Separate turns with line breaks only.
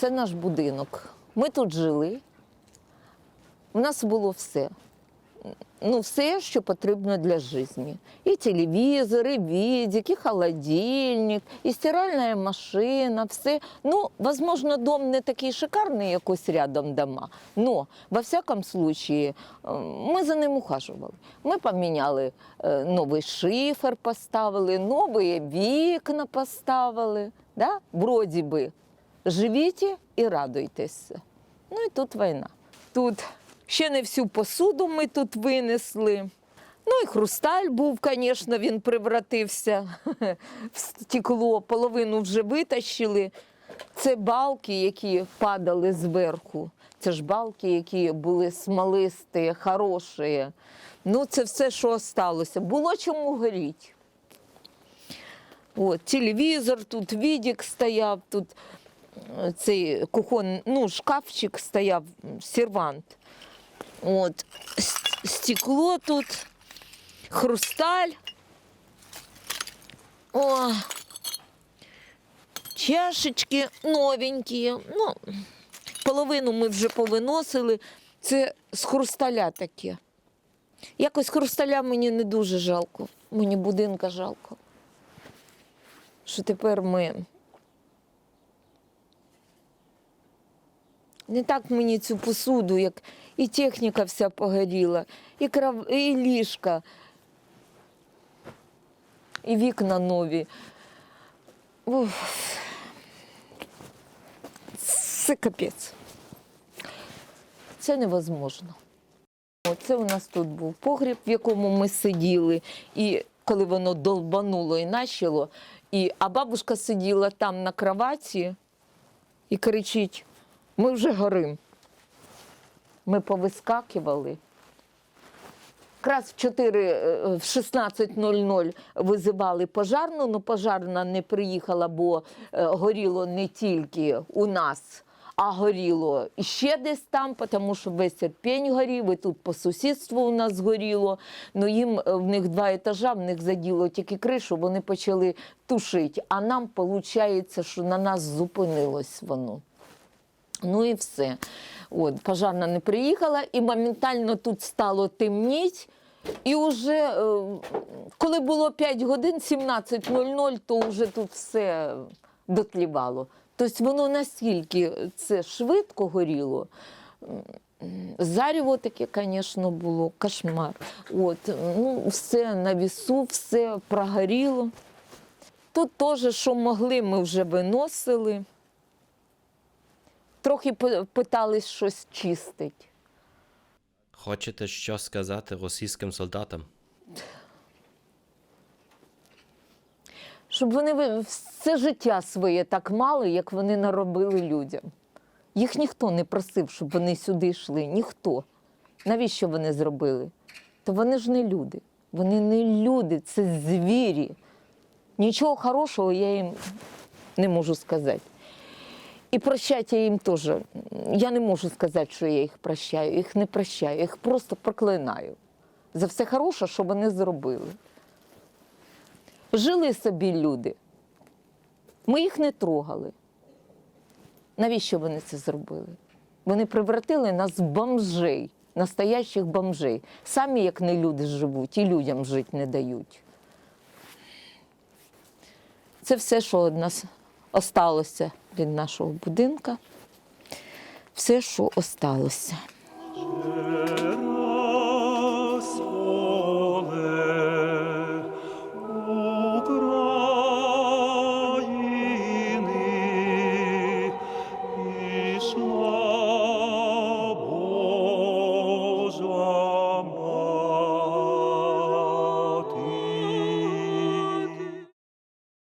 це наш будинок. Ми тут жили. У нас було все. Ну, все, що потрібно для життя. І телевізор, і відик, і холодильник, і стиральна машина, все. Ну, возможно, дом не такий шикарний, як ось рядом дома. Но, во всякому случае, ми за ним ухажували. Ми поміняли е, новий шифер, поставили, нові вікна поставили. Да? Вроді би, живіть і радуйтеся. Ну і тут війна. Тут ще не всю посуду ми тут винесли. Ну і хрусталь був, звісно, він превратився в стекло, половину вже витащили. Це балки, які падали зверху. Це ж балки, які були смолисті, хороші. Ну, це все, що залишилося. Було чому горіти. От, телевізор, тут відік стояв, тут цей кухон, ну, шкафчик стояв, сервант. От, стекло тут, хрусталь. О, чашечки новенькі. Ну, половину ми вже повиносили. Це з хрусталя таке. Якось хрусталя мені не дуже жалко. Мені будинка жалко. Що тепер ми. Не так мені цю посуду, як і техніка вся погоріла, і, крав... і ліжка, і вікна нові. Уф. Це капець. Це невозможно. Оце у нас тут був погріб, в якому ми сиділи, і коли воно долбануло і начало, і, а бабушка сиділа там на кроваті і кричить: ми вже горим. Ми повискакували. Якраз в 4, е, в 16.00 визивали пожарну, але пожарна не приїхала, бо е, горіло не тільки у нас, а горіло ще десь там, тому що весь Ірпень горів, і тут по сусідству у нас горіло. Ну їм е, в них два етажа, в них заділо тільки кришу, вони почали тушити. А нам виходить, що на нас зупинилось воно. Ну і все. От, пожарна не приїхала, і моментально тут стало темніть. І вже е, коли було 5 годин, 17.00, то вже тут все дотлівало. Тобто воно настільки це швидко горіло. Заріво таке, звісно, було кошмар. От, ну, все на вісу, все прогоріло. Тут теж, що могли, ми вже виносили. Трохи пи- питались щось чистити.
Хочете що сказати російським солдатам?
Щоб вони все життя своє так мали, як вони наробили людям. Їх ніхто не просив, щоб вони сюди йшли. Ніхто. Навіщо вони зробили? То вони ж не люди. Вони не люди, це звірі. Нічого хорошого я їм не можу сказати. І прощати я їм теж. Я не можу сказати, що я їх прощаю. Їх не прощаю, їх просто проклинаю за все хороше, що вони зробили. Жили собі люди. Ми їх не трогали. Навіщо вони це зробили? Вони превратили нас в бомжей, настоящих бомжей. Самі як не люди живуть, і людям жити не дають. Це все, що нас осталося від нашого будинка. Все, що осталося.